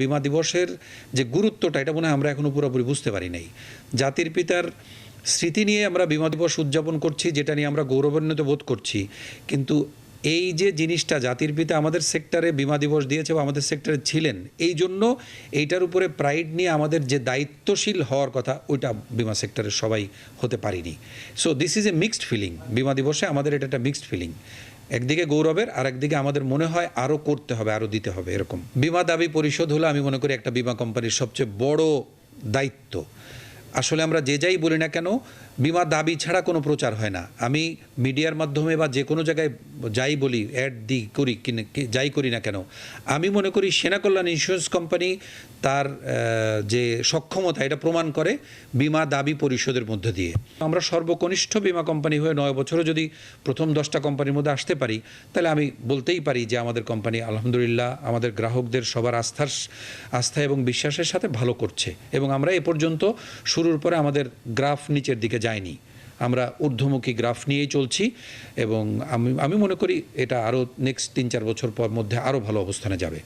বিমা দিবসের যে গুরুত্বটা, এটা মনে হয় আমরা এখনও পুরোপুরি বুঝতে পারি নাই। জাতির পিতার স্মৃতি নিয়ে আমরা বিমা দিবস উদযাপন করছি, যেটা নিয়ে আমরা গৌরবান্বিত বোধ করছি। কিন্তু এই যে জিনিসটা, জাতির পিতা আমাদের সেক্টরে বিমা দিবস দিয়েছে বা আমাদের সেক্টরে ছিলেন, এই জন্য এইটার উপরে প্রাইড নিয়ে আমাদের যে দায়িত্বশীল হওয়ার কথা, ওইটা বিমা সেক্টরের সবাই হতে পারিনি। So this is a mixed feeling বিমা দিবসে আমাদের এটা একটা মিক্সড ফিলিং একদিকে গৌরবের আর একদিকে আমাদের মনে হয় আরও করতে হবে আরও দিতে হবে, এরকম। বিমা দাবি পরিশোধ হলো, আমি মনে করি একটা বিমা কোম্পানির সবচেয়ে বড় দায়িত্ব। আসলে আমরা যে যাই বলি না কেন, বিমা দাবি ছাড়া কোনো প্রচার হয় না। আমি মিডিয়ার মাধ্যমে বা যে কোনো জায়গায় যাই বলি, অ্যাড দিই করি যাই করি না কেন? আমি মনে করি সেনা কল্যাণ ইন্স্যুরেন্স কোম্পানি তার যে সক্ষমতা, এটা প্রমাণ করে বিমা দাবি পরিশোধের মধ্য দিয়ে। আমরা সর্বকনিষ্ঠ বিমা কোম্পানি হয়ে নয় বছরও যদি প্রথম দশটা কোম্পানির মধ্যে আসতে পারি, তাহলে আমি বলতেই পারি যে আমাদের কোম্পানি আলহামদুলিল্লাহ আমাদের গ্রাহকদের সবার আস্থার, আস্থা এবং বিশ্বাসের সাথে ভালো করছে। এবং আমরা এ পর্যন্ত শুরুর পরে আমাদের গ্রাফ নিচের দিকে যায়নি। আমরা ঊর্ধ্বমুখী গ্রাফ নিয়েই চলছি এবং আমি আমি মনে করি এটা আরও নেক্সট তিন চার বছর পর মধ্যে আরও ভালো অবস্থানে যাবে।